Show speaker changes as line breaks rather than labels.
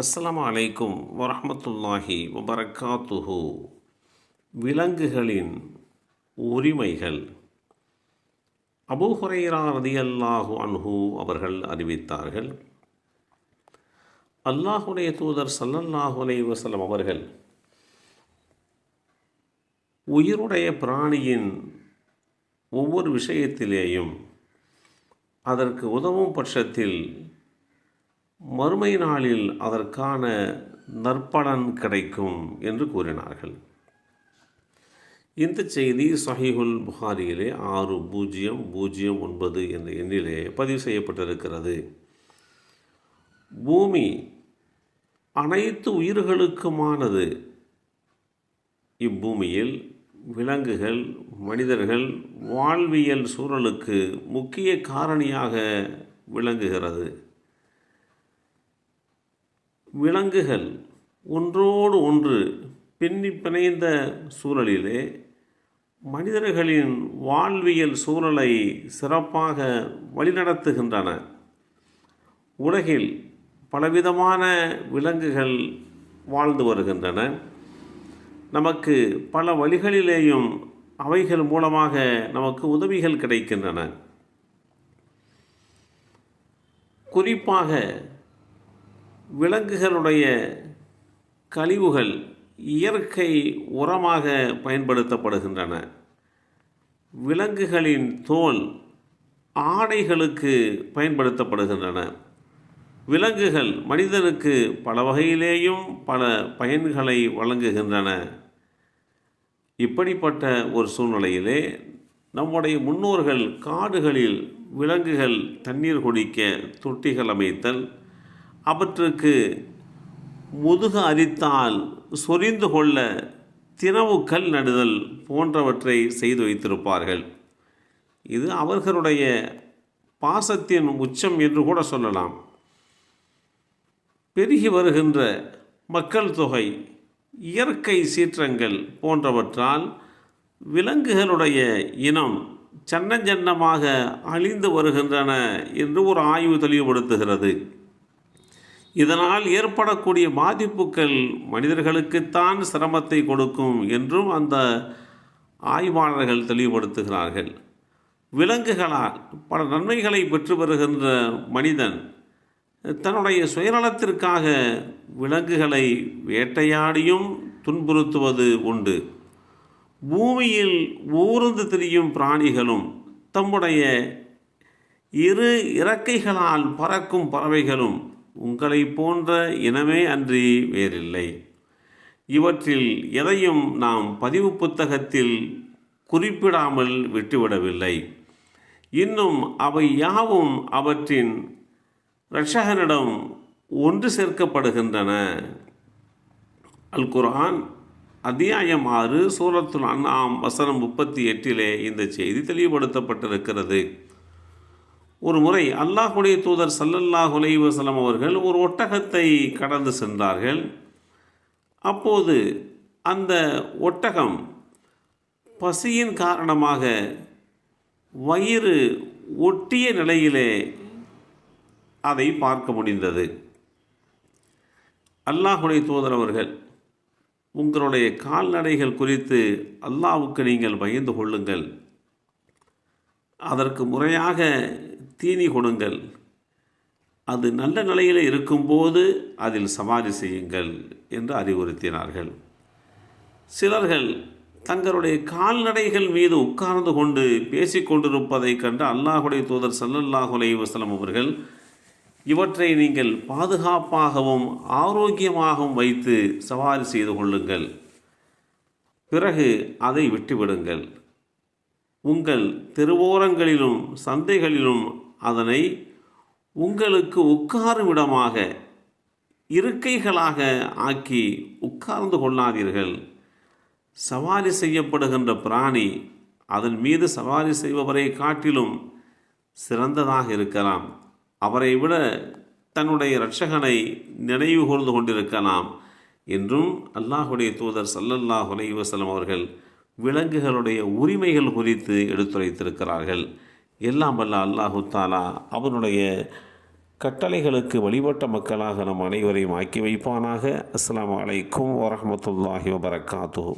அஸ்லாம் அலைக்கும் வரமத்துல்லாஹி வபரகாத்துஹு. விலங்குகளின் உரிமைகள். அபூஹுரைரா ரதியல்லாஹு அன்ஹு அவர்கள் அறிவித்தார்கள் அல்லாஹுடைய தூதர் சல்லல்லாஹு அலைஹி வஸல்லம் அவர்கள் உயிருடைய பிராணியின் ஒவ்வொரு விஷயத்திலேயும் அதற்கு உதவும் பட்சத்தில் மறுமை நாளில் அதற்கான நற்பலன் கிடைக்கும் என்று கூறினார்கள். இந்த செய்தி சஹிஹுல் புகாரியிலே ஆறு பூஜ்ஜியம் பூஜ்ஜியம் ஒன்பது என்ற எண்ணிலே பதிவு செய்யப்பட்டிருக்கிறது. பூமி அனைத்து உயிர்களுக்குமானது. இப்பூமியில் விலங்குகள் மனிதர்கள் வாழ்வியல் சூழலுக்கு முக்கிய காரணியாக விளங்குகிறது. விலங்குகள் ஒன்றோடு ஒன்று பின்னி பிணைந்த சூழலிலே மனிதர்களின் வாழ்வியல் சூழலை சிறப்பாக வழிநடத்துகின்றன. உலகில் பலவிதமான விலங்குகள் வாழ்ந்து வருகின்றன. நமக்கு பல வழிகளிலேயும் அவைகள் மூலமாக நமக்கு உதவிகள் கிடைக்கின்றன. குறிப்பாக விலங்குகளுடைய கழிவுகள் இயற்கை உரமாக பயன்படுத்தப்படுகின்றன. விலங்குகளின் தோல் ஆடைகளுக்கு பயன்படுத்தப்படுகின்றன. விலங்குகள் மனிதனுக்கு பல வகையிலேயும் பல பயன்களை வழங்குகின்றன. இப்படிப்பட்ட ஒரு சூழ்நிலையிலே நம்முடைய முன்னோர்கள் காடுகளில் விலங்குகள் தண்ணீர் குடிக்க தொட்டிகள் அமைத்தல் அவற்றுக்கு முதுகு அரித்தால் சொரிந்து கொள்ள தினவு கல் நடுதல் போன்றவற்றை செய்து வைத்திருப்பார்கள். இது அவர்களுடைய பாசத்தின் உச்சம் என்று கூட சொல்லலாம். பெருகி வருகின்ற மக்கள் தொகை இயற்கை சீற்றங்கள் போன்றவற்றால் விலங்குகளுடைய இனம் சன்னஞ்சன்னமாக அழிந்து வருகின்றன என்று ஒரு ஆய்வு தெளிவுபடுத்துகிறது. இதனால் ஏற்படக்கூடிய பாதிப்புகள் மனிதர்களுக்குத்தான் சிரமத்தை கொடுக்கும் என்றும் அந்த ஆய்வாளர்கள் தெளிவுபடுத்துகிறார்கள். விலங்குகளால் பல நன்மைகளை பெற்று வருகின்ற மனிதன் தன்னுடைய சுயநலத்திற்காக விலங்குகளை வேட்டையாடியும் துன்புறுத்துவது உண்டு. பூமியில் ஊர்ந்து திரியும் பிராணிகளும் தம்முடைய இரு இறக்கைகளால் பறக்கும் பறவைகளும் உங்களை போன்ற இனமே அன்றி வேறில்லை. இவற்றில் எதையும் நாம் பதிவு புத்தகத்தில் குறிப்பிடாமல் விட்டுவிடவில்லை. இன்னும் அவை யாவும் அவற்றின் இரட்சகனிடம் ஒன்று சேர்க்கப்படுகின்றன. அல் குர்ஆன் அத்தியாயம் ஆறு சூரத்துல் அண்ணாம் வசனம் முப்பத்தி எட்டிலே இந்த செய்தி தெளிவுபடுத்தப்பட்டிருக்கிறது. ஒரு முறை அல்லாஹுடைய தூதர் சல்லல்லாஹ் உலைவசலம் அவர்கள் ஒரு ஒட்டகத்தை கடந்து சென்றார்கள். அப்போது அந்த ஒட்டகம் பசியின் காரணமாக வயிறு ஒட்டிய நிலையிலே அதை பார்க்க முடிந்தது. அல்லாஹுடைய தூதர் அவர்கள் உங்களுடைய கால்நடைகள் குறித்து அல்லாவுக்கு நீங்கள் பயந்து கொள்ளுங்கள். அதற்கு முறையாக தீனி கொடுங்கள். அது நல்ல நிலையில் இருக்கும்போது அதில் சமாதி செய்யுங்கள் என்று அறிவுறுத்தினார்கள். சிலர்கள் தங்களுடைய கால்நடைகள் மீது உட்கார்ந்து கொண்டு பேசிக்கொண்டிருப்பதைக் கண்டு அல்லாஹுடைய தூதர் சல்லல்லாஹு அலைஹி அவர்கள் இவற்றை நீங்கள் பாதுகாப்பாகவும் ஆரோக்கியமாகவும் வைத்து சவாரி செய்து கொள்ளுங்கள். பிறகு அதை விட்டுவிடுங்கள். உங்கள் தெருவோரங்களிலும் சந்தைகளிலும் அதனை உங்களுக்கு உட்காரும் இடமாக இருக்கைகளாக ஆக்கி உட்கார்ந்து கொள்ளாதீர்கள். சவாரி செய்யப்படுகின்ற பிராணி அதன் மீது சவாரி செய்பவரை காட்டிலும் சிறந்ததாக இருக்கலாம். அவரை விட தன்னுடைய இரட்சகனை நினைவு கூர்ந்து கொண்டிருக்கலாம் என்றும் அல்லாஹுடைய தூதர் சல்லல்லாஹ் வசலம் அவர்கள் விலங்குகளுடைய உரிமைகள் குறித்து எடுத்துரைத்திருக்கிறார்கள். எல்லாம் வல்ல அல்லாஹு தாலா அவனுடைய கட்டளைகளுக்கு வழிபட்ட மக்களாக நம் அனைவரையும் ஆக்கி வைப்பானாக. அஸ்லாம் அலைக்கும் வரமத்துல்லாஹி வபரகாத்துஹு.